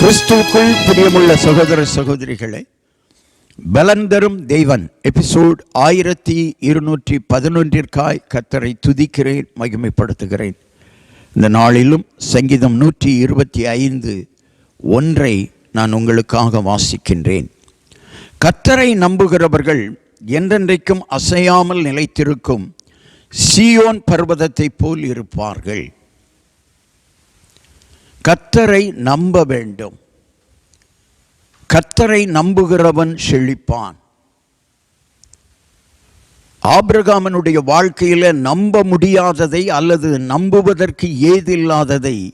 கிறிஸ்துக்குள் பிரியமுள்ள சகோதர சகோதரிகளே பலன் தரும் தெய்வன். எபிசோட் ஆயிரத்தி இருநூற்றி பதினொன்றிற்காய் கத்தரை துதிக்கிறேன் மகிமைப்படுத்துகிறேன். இந்த நாளிலும் சங்கீதம் நூற்றி இருபத்தி ஐந்து ஒன்றை நான் உங்களுக்காக வாசிக்கின்றேன். கத்தரை நம்புகிறவர்கள் என்றென்றைக்கும் அசையாமல் நிலைத்திருக்கும் சீயோன் பர்வதத்தைப் போல் இருப்பார்கள். கத்தரை நம்ப வேண்டும். கத்தரை நம்புகிறவன் செழிப்பான். ஆபிரகாமனுடைய வாழ்க்கையில் நம்ப முடியாததை அல்லது நம்புவதற்கு ஏதில்லாததை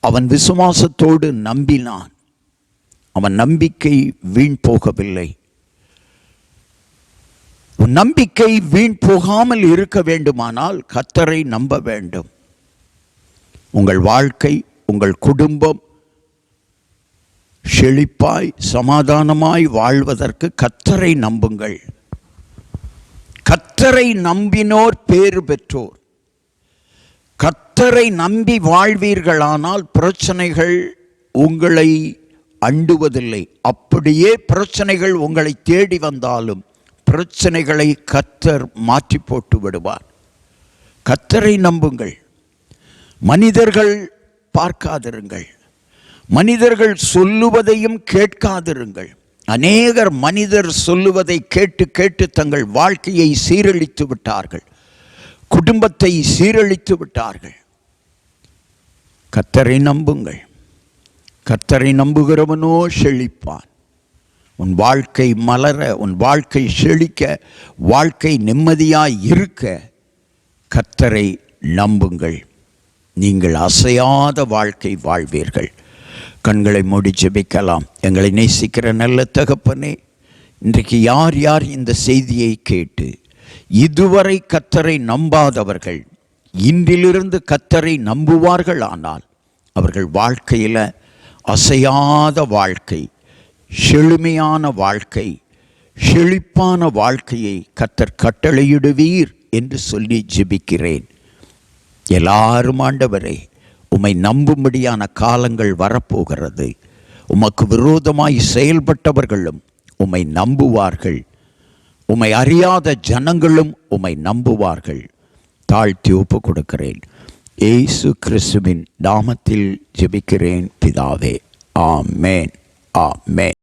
அவன் விசுவாசத்தோடு நம்பினான். அவன் நம்பிக்கை வீண் போகவில்லை. நம்பிக்கை வீண் போகாமல் இருக்க வேண்டுமானால் கத்தரை நம்ப வேண்டும். உங்கள் வாழ்க்கை உங்கள் குடும்பம் செழிப்பாய் சமாதானமாய் வாழ்வதற்கு கத்தரை நம்புங்கள். கத்தரை நம்பினோர் பேறு பெற்றோர். கத்தரை நம்பி வாழ்வீர்களானால் பிரச்சனைகள் உங்களை அண்டுவதில்லை. அப்படியே பிரச்சனைகள் உங்களை தேடி வந்தாலும் பிரச்சனைகளை கத்தர் மாற்றி போட்டு விடுவார். கத்தரை நம்புங்கள். மனிதர்கள் பார்க்காதிருங்கள். மனிதர்கள் சொல்லுவதையும் கேட்காதிருங்கள். அநேகர் மனிதர் சொல்லுவதை கேட்டு கேட்டு தங்கள் வாழ்க்கையை சீரழித்து விட்டார்கள். குடும்பத்தை சீரழித்து விட்டார்கள். கத்தரை நம்புங்கள். கத்தரை நம்புகிறவனோ செழிப்பான். உன் வாழ்க்கை மலர உன் வாழ்க்கை செழிக்க வாழ்க்கை நிம்மதியாய் இருக்க கத்தரை நம்புங்கள். நீங்கள் அசையாத வாழ்க்கை வாழ்வீர்கள். கண்களை மூடி ஜெபிக்கலாம். எங்களை நேசிக்கிற நல்ல தகப்பனே இன்றைக்கு யார் யார் இந்த செய்தியை கேட்டு இதுவரை கத்தரை நம்பாதவர்கள் இன்றிலிருந்து கத்தரை நம்புவார்கள் ஆனால் அவர்கள் வாழ்க்கையில் அசையாத வாழ்க்கை செழுமையான வாழ்க்கை செழிப்பான வாழ்க்கையை கத்தர் கட்டளையிடுவீர் என்று சொல்லி ஜெபிக்கிறேன். எல்லாரும் ஆண்டவரே உம்மை நம்பும்படியான காலங்கள் வரப்போகிறது. உமக்கு விரோதமாய் செயல்பட்டவர்களும் உம்மை நம்புவார்கள். உம்மை அறியாத ஜனங்களும் உம்மை நம்புவார்கள். தாழ்த்தி ஒப்பு கொடுக்கிறேன். ஏசு கிறிஸ்துவின் நாமத்தில் ஜெபிக்கிறேன் பிதாவே. ஆமேன். ஆமேன்.